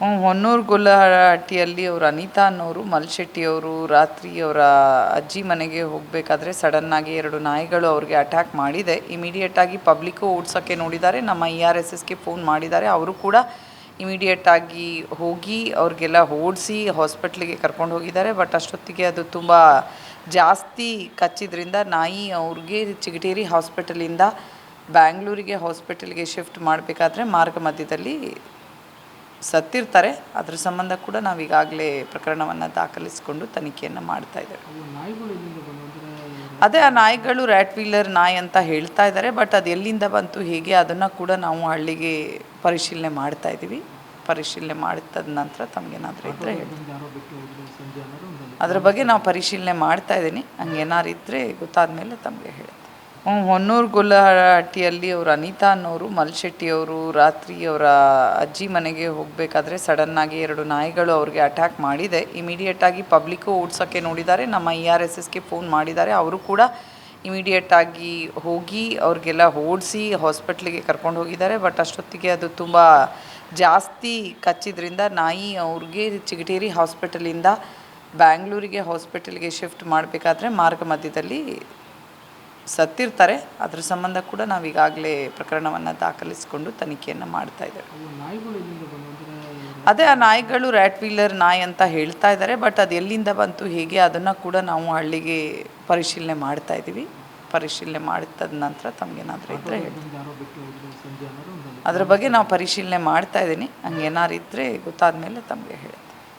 ಹೊನ್ನೂರು ಗೊಲ್ಲಹಟ್ಟಿಯಲ್ಲಿ ಅವರು ಅನಿತಾ ಅನ್ನೋರು, ಮಲ್ಶೆಟ್ಟಿ ಅವರು, ರಾತ್ರಿ ಅವರ ಅಜ್ಜಿ ಮನೆಗೆ ಹೋಗಬೇಕಾದ್ರೆ ಸಡನ್ನಾಗಿ ಎರಡು ನಾಯಿಗಳು ಅವ್ರಿಗೆ ಅಟ್ಯಾಕ್ ಮಾಡಿದೆ. ಇಮಿಡಿಯೇಟಾಗಿ ಪಬ್ಲಿಕ್ಕು ಓಡಿಸೋಕ್ಕೆ ನೋಡಿದ್ದಾರೆ. ನಮ್ಮ ಇ ಆರ್ ಎಸ್ ಎಸ್ಗೆ ಫೋನ್ ಮಾಡಿದ್ದಾರೆ. ಅವರು ಕೂಡ ಇಮಿಡಿಯೇಟಾಗಿ ಹೋಗಿ ಅವ್ರಿಗೆಲ್ಲ ಓಡಿಸಿ ಹಾಸ್ಪಿಟ್ಲಿಗೆ ಕರ್ಕೊಂಡು ಹೋಗಿದ್ದಾರೆ. ಬಟ್ ಅಷ್ಟೊತ್ತಿಗೆ ಅದು ತುಂಬ ಜಾಸ್ತಿ ಕಚ್ಚಿದ್ರಿಂದ ನಾಯಿ ಅವ್ರಿಗೆ ಚಿಗಟೇರಿ ಹಾಸ್ಪಿಟಲಿಂದ ಬ್ಯಾಂಗ್ಳೂರಿಗೆ ಹಾಸ್ಪಿಟಲ್ಗೆ ಶಿಫ್ಟ್ ಮಾಡಬೇಕಾದ್ರೆ ಮಾರ್ಗ ಮಧ್ಯದಲ್ಲಿ ಸತ್ತಿರ್ತಾರೆ. ಅದ್ರ ಸಂಬಂಧ ಕೂಡ ನಾವು ಈಗಾಗಲೇ ಪ್ರಕರಣವನ್ನು ದಾಖಲಿಸಿಕೊಂಡು ತನಿಖೆಯನ್ನು ಮಾಡ್ತಾ ಇದ್ದೇವೆ. ಅದೇ ಆ ನಾಯಿಗಳು ರ್ಯಾಟ್ ವೀಲರ್ ನಾಯಿ ಅಂತ ಹೇಳ್ತಾ ಇದ್ದಾರೆ. ಬಟ್ ಅದು ಎಲ್ಲಿಂದ ಬಂತು ಹೇಗೆ ಅದನ್ನು ಕೂಡ ನಾವು ಹಳ್ಳಿಗೆ ಪರಿಶೀಲನೆ ಮಾಡ್ತಾ ಇದ್ದೀವಿ. ಪರಿಶೀಲನೆ ಮಾಡಿದ ನಂತರ ತಮಗೇನಾದರೂ ಇದ್ದರೆ ಹೇಳಿ ಬಂದು ಯಾರೋ ಬಿಟ್ಟು ಹೋಗಿದ್ರು ಸಂಜೆ ಅನ್ನೋದು ಒಂದು ಅದ್ರ ಬಗ್ಗೆ ನಾವು ಪರಿಶೀಲನೆ ಮಾಡ್ತಾ ಇದ್ದೀನಿ. ಹಂಗೇನಾರು ಇದ್ದರೆ ಗೊತ್ತಾದ ಮೇಲೆ ತಮಗೆ ಹೇಳ್ತೀನಿ. ಹೊನ್ನೂರು ಗೊಲ್ಲಹಟ್ಟಿಯಲ್ಲಿ ಅವರು ಅನಿತಾ ಅನ್ನೋರು ಮಲ್ಶೆಟ್ಟಿಯವರು ರಾತ್ರಿ ಅವರ ಅಜ್ಜಿ ಮನೆಗೆ ಹೋಗಬೇಕಾದ್ರೆ ಸಡನ್ನಾಗಿ ಎರಡು ನಾಯಿಗಳು ಅವ್ರಿಗೆ ಅಟ್ಯಾಕ್ ಮಾಡಿದೆ. ಇಮಿಡಿಯೇಟಾಗಿ ಪಬ್ಲಿಕ್ಕು ಓಡಿಸೋಕ್ಕೆ ನೋಡಿದ್ದಾರೆ. ನಮ್ಮ ಇ ಆರ್ ಎಸ್ ಎಸ್ಗೆ ಫೋನ್ ಮಾಡಿದ್ದಾರೆ. ಅವರು ಕೂಡ ಇಮಿಡಿಯೇಟಾಗಿ ಹೋಗಿ ಅವ್ರಿಗೆಲ್ಲ ಓಡಿಸಿ ಹಾಸ್ಪಿಟ್ಲಿಗೆ ಕರ್ಕೊಂಡು ಹೋಗಿದ್ದಾರೆ. ಬಟ್ ಅಷ್ಟೊತ್ತಿಗೆ ಅದು ತುಂಬ ಜಾಸ್ತಿ ಕಚ್ಚಿದ್ರಿಂದ ನಾಯಿ ಅವ್ರಿಗೆ ಚಿಗಟೇರಿ ಹಾಸ್ಪಿಟಲಿಂದ ಬ್ಯಾಂಗ್ಳೂರಿಗೆ ಹಾಸ್ಪಿಟಲ್ಗೆ ಶಿಫ್ಟ್ ಮಾಡಬೇಕಾದ್ರೆ ಮಾರ್ಗ ಮಧ್ಯದಲ್ಲಿ ಸತ್ತಿರ್ತಾರೆ. ಅದ್ರ ಸಂಬಂಧ ಕೂಡ ನಾವು ಈಗಾಗಲೇ ಪ್ರಕರಣವನ್ನು ದಾಖಲಿಸಿಕೊಂಡು ತನಿಖೆಯನ್ನು ಮಾಡ್ತಾ ಅಂದರೆ ಅದೇ ಆ ನಾಯಿಗಳು ರ್ಯಾಟ್ ವೀಲರ್ ನಾಯಿ ಅಂತ ಹೇಳ್ತಾ ಇದ್ದಾರೆ. ಬಟ್ ಅದು ಎಲ್ಲಿಂದ ಬಂತು ಹೇಗೆ ಅದನ್ನು ಕೂಡ ನಾವು ಹಳ್ಳಿಗೆ ಪರಿಶೀಲನೆ ಮಾಡ್ತಾ ಇದ್ದೀವಿ. ಪರಿಶೀಲನೆ ಮಾಡಿದ ನಂತರ ತಮಗೇನಾದರೂ ಇದ್ದರೆ ಹೇಳಿ ಬಂದು ಯಾರೋ ಬಿಟ್ಟು ಹೋಗಿದ್ರು ಸಂಜೆ ಅನ್ನೋದು ಒಂದು ಅದ್ರ ಬಗ್ಗೆ ನಾವು ಪರಿಶೀಲನೆ ಮಾಡ್ತಾ ಇದ್ದೀನಿ. ಹಂಗೇನಾರು ಇದ್ದರೆ ಗೊತ್ತಾದ ಮೇಲೆ ತಮಗೆ ಹೇಳಿ